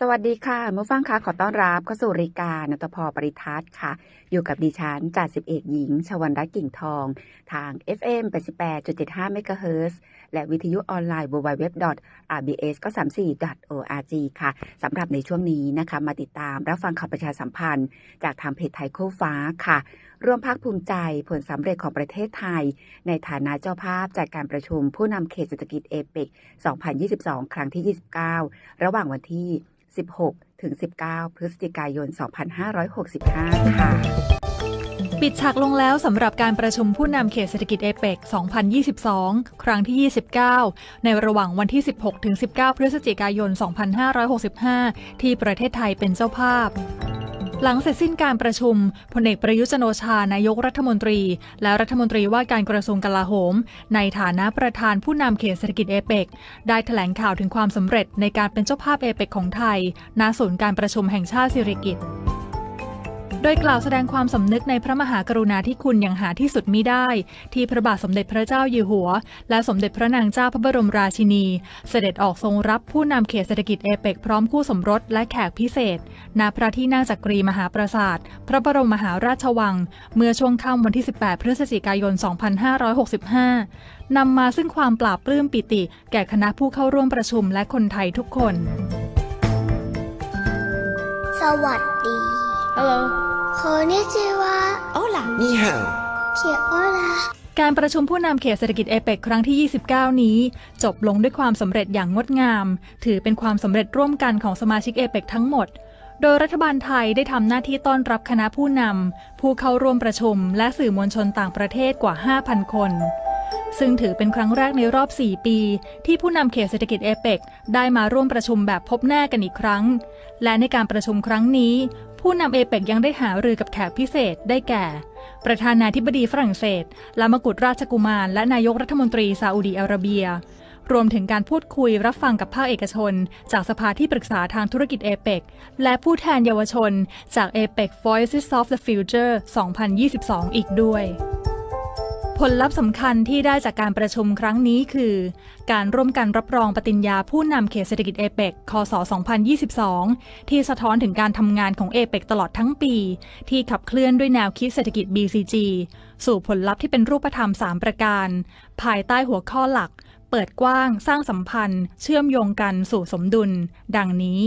สวัสดีค่ะเมื่อฟังค่ะขอต้อนรับเข้าสู่รายการนตพปริทัศน์ค่ะ อยู่กับดิฉันจ่าสิบเอกหญิง ชวันรัตน์กิ่งทอง ทาง FM 88.75เมกะเฮิรตซ์และวิทยุออนไลน์ www.rbs34.org ค่ะสำหรับในช่วงนี้นะคะ มาติดตามรับฟังข่าวประชาสัมพันธ์ จากทางเพจไทยคู่ฟ้าค่ะร่วมภาคภูมิใจผลสำเร็จของประเทศไทย ในฐานะเจ้าภาพจัดการประชุมผู้นำเขตเศรษฐกิจเอเปก2022 ครั้งที่ 29 ระหว่างวันที่ 16 ถึง 19 พฤศจิกายน 2565 ค่ะ ปิดฉากลงแล้วสำหรับการประชุมผู้นำเขตเศรษฐกิจเอเปก2022 ครั้งที่ 29 ในระหว่างวันที่ 16 ถึง 19 พฤศจิกายน 2565 ที่ประเทศไทยเป็นเจ้าภาพ หลังเสร็จสิ้นการประชุมพลเอกประยุทธ์จันโอชานายกรัฐมนตรี และรัฐมนตรีว่าการกระทรวงกลาโหม ในฐานะประธานผู้นำเขตเศรษฐกิจเอเปกได้แถลงข่าวถึงความสำเร็จในการเป็นเจ้าภาพเอเปกของไทยณศูนย์การประชุมแห่งชาติสิริกิติ์ ดยกล่าวแสดงความสำนึกในพระมหากรุณาธิคุณอย่างหาที่สุดมิได้ ที่พระบาทสมเด็จพระเจ้าอยู่หัว และสมเด็จพระนางเจ้าพระบรมราชินี เสด็จออกทรงรับผู้นำเขตเศรษฐกิจเอเปกพร้อมคู่สมรสและแขกพิเศษณพระที่นั่งจักรีมหาปราสาท พระบรมมหาราชวัง เมื่อช่วงค่ำวันที่ 18 พฤศจิกายน 2565 นำมาซึ่งความปราบปลื้มปิติ แก่คณะผู้เข้าร่วมประชุมและคนไทยทุกคน สวัสดี Hello. โคนิจิวะ Hola. 你好，เขียโอลาการประชุมผู้นำเขตเศรษฐกิจเอเปกครั้งที่ 29 นี้ จบลงด้วยความสำเร็จอย่างงดงาม ถือเป็นความสำเร็จร่วมกันของสมาชิกเอเปกทั้งหมด โดยรัฐบาลไทยได้ทำหน้าที่ต้อนรับคณะผู้นำผู้เข้าร่วมประชุม และสื่อมวลชนต่างประเทศกว่า 5,000 คนซึ่งถือเป็นครั้งแรกในรอบ 4 ปี ที่ผู้นำเขตเศรษฐกิจเอเปกได้มาร่วมประชุมแบบพบหน้ากันอีกครั้ง และในการประชุมครั้งนี้ ผู้นำเอเปกยังได้หารือกับแขกพิเศษได้แก่ ประธานาธิบดีฝรั่งเศสลามกุฎราชกุมาร และนายกรัฐมนตรีซาอุดีอาระเบีย รวมถึงการพูดคุยรับฟังกับภาคเอกชน จากสภาที่ปรึกษาทางธุรกิจเอเปกและผู้แทนเยาวชน จาก APEC Voices of the Future 2022 อีกด้วย ผลลัพธ์สำคัญที่ได้จากการประชุมครั้งนี้คือ การร่วมกันรับรองปฏิญญาผู้นำเขตเศรษฐกิจเอเปกคศ 2022 ที่สะท้อนถึงการทำงานของเอเปกตลอดทั้งปี ที่ขับเคลื่อนด้วยแนวคิดเศรษฐกิจ BCG สู่ผลลัพธ์ที่เป็นรูปธรรม 3 ประการ ภายใต้หัวข้อหลัก เปิดกว้าง สร้างสัมพันธ์ เชื่อมโยงกันสู่สมดุล ดังนี้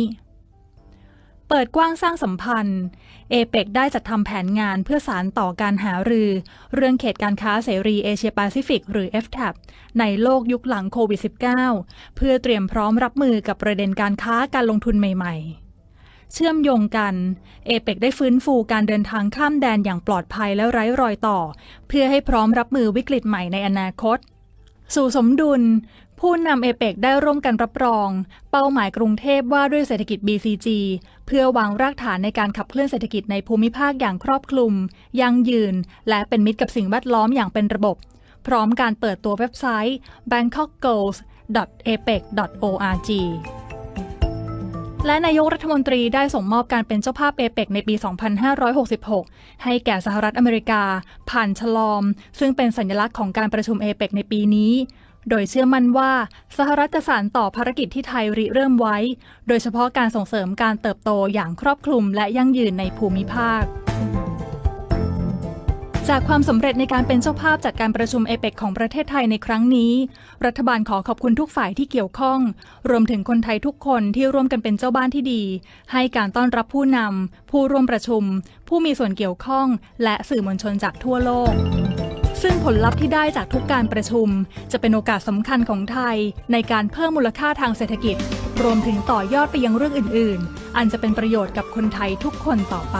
เปิดกว้างสร้างสัมพันธ์ เอเปกได้จัดทำแผนงานเพื่อสารต่อการหารือ เรื่องเขตการค้าเสรีเอเชียแปซิฟิกหรือ FTAP ในโลกยุคหลังโควิด -19 เพื่อเตรียมพร้อมรับมือกับประเด็นการค้าการลงทุนใหม่ๆ เชื่อมโยงกัน เอเปกได้ฟื้นฟูการเดินทางข้ามแดนอย่างปลอดภัยและไร้รอยต่อ เพื่อให้พร้อมรับมือวิกฤตใหม่ในอนาคต สู่สมดุลผู้นำเอเปกได้ร่วมกันรับรอง เป้าหมายกรุงเทพว่าด้วยเศรษฐกิจ BCG เพื่อวางรากฐานในการขับเคลื่อนเศรษฐกิจในภูมิภาคอย่างครอบคลุม ยั่งยืน และเป็นมิตรกับสิ่งแวดล้อมอย่างเป็นระบบ พร้อมการเปิดตัวเว็บไซต์ bangkokgoals.apec.org และนายกรัฐมนตรีได้ส่งมอบการเป็นเจ้าภาพเอเปกในปี 2566 ให้แก่สหรัฐอเมริกา ผ่านฉลอม ซึ่งเป็นสัญลักษณ์ของการประชุมเอเปกในปีนี้ โดยเชื่อมั่นว่าสหรัฐจะสานต่อภารกิจที่ไทยริเริ่มไว้ โดยเฉพาะการส่งเสริมการเติบโตอย่างครอบคลุมและยั่งยืนในภูมิภาคจากความสำเร็จในการเป็นเจ้าภาพจัดการประชุมเอเปกของประเทศไทยในครั้งนี้ รัฐบาลขอขอบคุณทุกฝ่ายที่เกี่ยวข้อง รวมถึงคนไทยทุกคนที่ร่วมกันเป็นเจ้าบ้านที่ดี ให้การต้อนรับผู้นำผู้ร่วมประชุม ผู้มีส่วนเกี่ยวข้อง และสื่อมวลชนจากทั่วโลก ซึ่งผลลัพธ์ที่ได้จากทุกการประชุม จะเป็นโอกาสสำคัญของไทย ในการเพิ่มมูลค่าทางเศรษฐกิจ รวมถึงต่อยอดไปยังเรื่องอื่น ๆ อันจะเป็นประโยชน์กับคนไทยทุกคนต่อไป